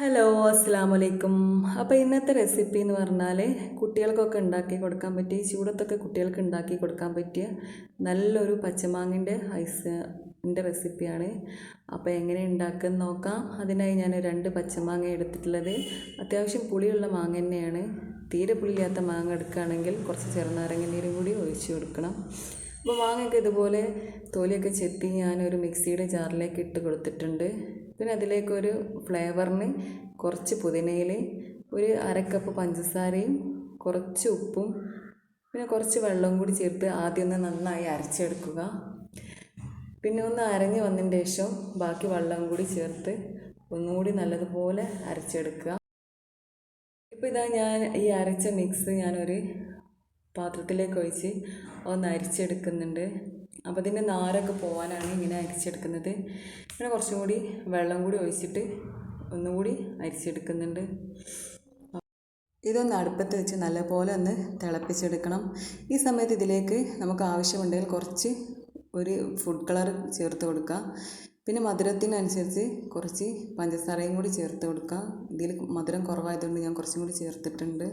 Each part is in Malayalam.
ഹലോ അസ്സാം വലൈക്കും അപ്പോൾ ഇന്നത്തെ റെസിപ്പി എന്ന് പറഞ്ഞാൽ കുട്ടികൾക്കൊക്കെ ഉണ്ടാക്കി കൊടുക്കാൻ പറ്റിയ ചൂടത്തൊക്കെ കുട്ടികൾക്ക് ഉണ്ടാക്കി കൊടുക്കാൻ പറ്റിയ നല്ലൊരു പച്ചമാങ്ങിന്റെ ഐസിന്റെ റെസിപ്പിയാണ്. അപ്പോൾ എങ്ങനെ ഉണ്ടാക്കുമെന്ന് നോക്കാം. അതിനായി ഞാൻ രണ്ട് പച്ചമാങ്ങ എടുത്തിട്ടുള്ളത്. അത്യാവശ്യം പുളിയുള്ള മാങ്ങ തന്നെയാണ്. തീരെ പുളിയില്ലാത്ത മാങ്ങ എടുക്കുകയാണെങ്കിൽ കുറച്ച് ചെറുനാരങ്ങ നീരും കൂടി ഒഴിച്ച് കൊടുക്കണം. അപ്പോൾ മാങ്ങയൊക്കെ ഇതുപോലെ തൊലിയൊക്കെ ചെത്തി ഞാനൊരു മിക്സിയുടെ ജാറിലേക്ക് ഇട്ട് കൊടുത്തിട്ടുണ്ട്. പിന്നെ അതിലേക്കൊരു ഫ്ലേവറിന് കുറച്ച് പുതിനയിൽ ഒരു അരക്കപ്പ് പഞ്ചസാരയും കുറച്ച് ഉപ്പും പിന്നെ കുറച്ച് വെള്ളവും കൂടി ചേർത്ത് ആദ്യം ഒന്ന് നന്നായി അരച്ചെടുക്കുക. പിന്നെ ഒന്ന് അരഞ്ഞ് വന്നതിന് ശേഷം ബാക്കി വെള്ളം കൂടി ചേർത്ത് ഒന്നുകൂടി നല്ലതുപോലെ അരച്ചെടുക്കുക. ഇപ്പോൾ ഇതാ ഞാൻ ഈ അരച്ച മിക്സ് ഞാനൊരു പാത്രത്തിലേക്ക് ഒഴിച്ച് ഒന്ന് അരിച്ചെടുക്കുന്നുണ്ട്. അപ്പോൾ ഇതിന്റെ നാരൊക്കെ പോകാനാണ് ഇങ്ങനെ അരിച്ചെടുക്കുന്നത്. പിന്നെ കുറച്ചും കൂടി വെള്ളം കൂടി ഒഴിച്ചിട്ട് ഒന്നുകൂടി അരിച്ചെടുക്കുന്നുണ്ട്. ഇതൊന്ന് അടുപ്പത്ത് വെച്ച് നല്ലപോലെ ഒന്ന് തിളപ്പിച്ചെടുക്കണം. ഈ സമയത്ത് ഇതിലേക്ക് നമുക്ക് ആവശ്യമുണ്ടെങ്കിൽ കുറച്ച് ഒരു ഫുഡ് കളർ ചേർത്ത് കൊടുക്കുക. പിന്നെ മധുരത്തിനനുസരിച്ച് കുറച്ച് പഞ്ചസാരയും കൂടി ചേർത്ത് കൊടുക്കുക. ഇതിൽ മധുരം കുറവായതുകൊണ്ട് ഞാൻ കുറച്ചും കൂടി ചേർത്തിട്ടുണ്ട്.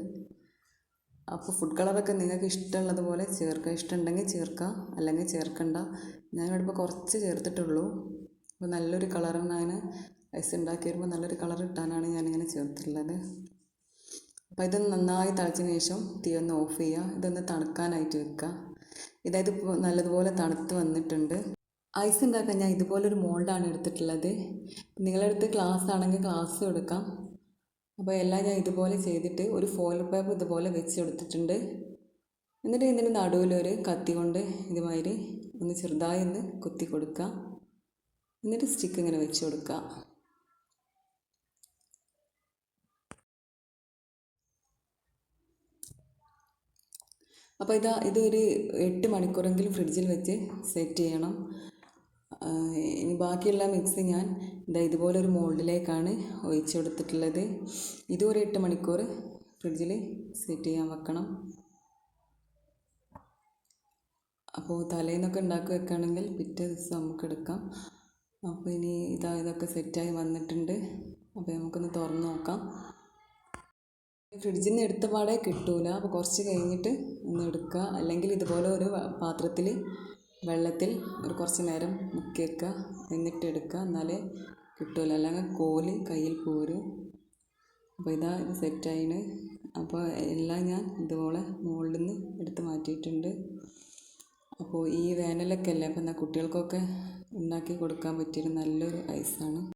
അപ്പോൾ ഫുഡ് കളറൊക്കെ നിങ്ങൾക്ക് ഇഷ്ടമുള്ളത് പോലെ ചേർക്കുക ഇഷ്ടമുണ്ടെങ്കിൽ ചേർക്കുക അല്ലെങ്കിൽ ചേർക്കണ്ട. ഞാനിവിടെ ഇപ്പോൾ കുറച്ച് ചേർത്തിട്ടുള്ളൂ. അപ്പോൾ നല്ലൊരു കളറിനാണ് ഐസ് ഉണ്ടാക്കി വരുമ്പോൾ നല്ലൊരു കളർ കിട്ടാനാണ് ഞാനിങ്ങനെ ചേർത്തിട്ടുള്ളത്. അപ്പോൾ ഇത് നന്നായി തളച്ചതിന് ശേഷം തീ ഒന്ന് ഓഫ് ചെയ്യുക ഇതൊന്ന് തണുക്കാനായിട്ട് വെക്കുക ഇതായത് നല്ലതുപോലെ തണുത്ത് വന്നിട്ടുണ്ട്. ഐസ് ഉണ്ടാക്കാൻ ഞാൻ ഇതുപോലൊരു മോൾഡാണ് എടുത്തിട്ടുള്ളത്. നിങ്ങളെടുത്ത് ഗ്ലാസ് ആണെങ്കിൽ ഗ്ലാസ് എടുക്കാം. അപ്പോൾ എല്ലാം ഞാൻ ഇതുപോലെ ചെയ്തിട്ട് ഒരു ഫോയിൽ പേപ്പർ ഇതുപോലെ വെച്ച് കൊടുത്തിട്ടുണ്ട് എന്നിട്ട് ഇതിന് നടുവിലൊരു കത്തി കൊണ്ട് ഇതുമാതിരി ഒന്ന് ചെറുതായി ഒന്ന് കുത്തി കൊടുക്കുക എന്നിട്ട് സ്റ്റിക്ക് ഇങ്ങനെ വെച്ച് കൊടുക്കുക അപ്പോൾ ഇതാ ഇതൊരു എട്ട് മണിക്കൂറെങ്കിലും ഫ്രിഡ്ജിൽ വെച്ച് സെറ്റ് ചെയ്യണം. ഇനി ബാക്കിയുള്ള മിക്സ് ഞാൻ ഇതാ ഇതുപോലെ ഒരു മോൾഡിലേക്കാണ് ഒഴിച്ച് കൊടുത്തിട്ടുള്ളത് ഇതും ഒരു എട്ട് മണിക്കൂർ ഫ്രിഡ്ജിൽ സെറ്റ് ചെയ്യാൻ വെക്കണം. അപ്പോൾ തലേന്നൊക്കെ ഉണ്ടാക്കി വെക്കുകയാണെങ്കിൽ പിറ്റേ ദിവസം നമുക്ക് എടുക്കാം. അപ്പോൾ ഇനി ഇതാ ഇതൊക്കെ സെറ്റായി വന്നിട്ടുണ്ട്. അപ്പോൾ നമുക്കൊന്ന് തുറന്ന് നോക്കാം. ഫ്രിഡ്ജിൽ നിന്ന് എടുത്ത പാടെ കിട്ടൂല. അപ്പോൾ കുറച്ച് കഴിഞ്ഞിട്ട് ഒന്ന് എടുക്കുക. അല്ലെങ്കിൽ ഇതുപോലെ ഒരു പാത്രത്തിൽ വെള്ളത്തിൽ ഒരു കുറച്ച് നേരം മുക്കി എന്നിട്ട് എടുക്കുക. എന്നാലേ കിട്ടുമല്ലോ അല്ലെങ്കിൽ കോൽ കയ്യിൽ പോരും. അപ്പോൾ ഇതാ ഇത് സെറ്റായിന്. അപ്പോൾ എല്ലാം ഞാൻ ഇതുപോലെ മുകളിൽ നിന്ന് എടുത്ത് മാറ്റിയിട്ടുണ്ട്. അപ്പോൾ ഈ വേനലൊക്കെ അല്ലേ? അപ്പോൾ എന്നാൽ കുട്ടികൾക്കൊക്കെ ഉണ്ടാക്കി കൊടുക്കാൻ പറ്റിയൊരു നല്ലൊരു ഐസാണ്.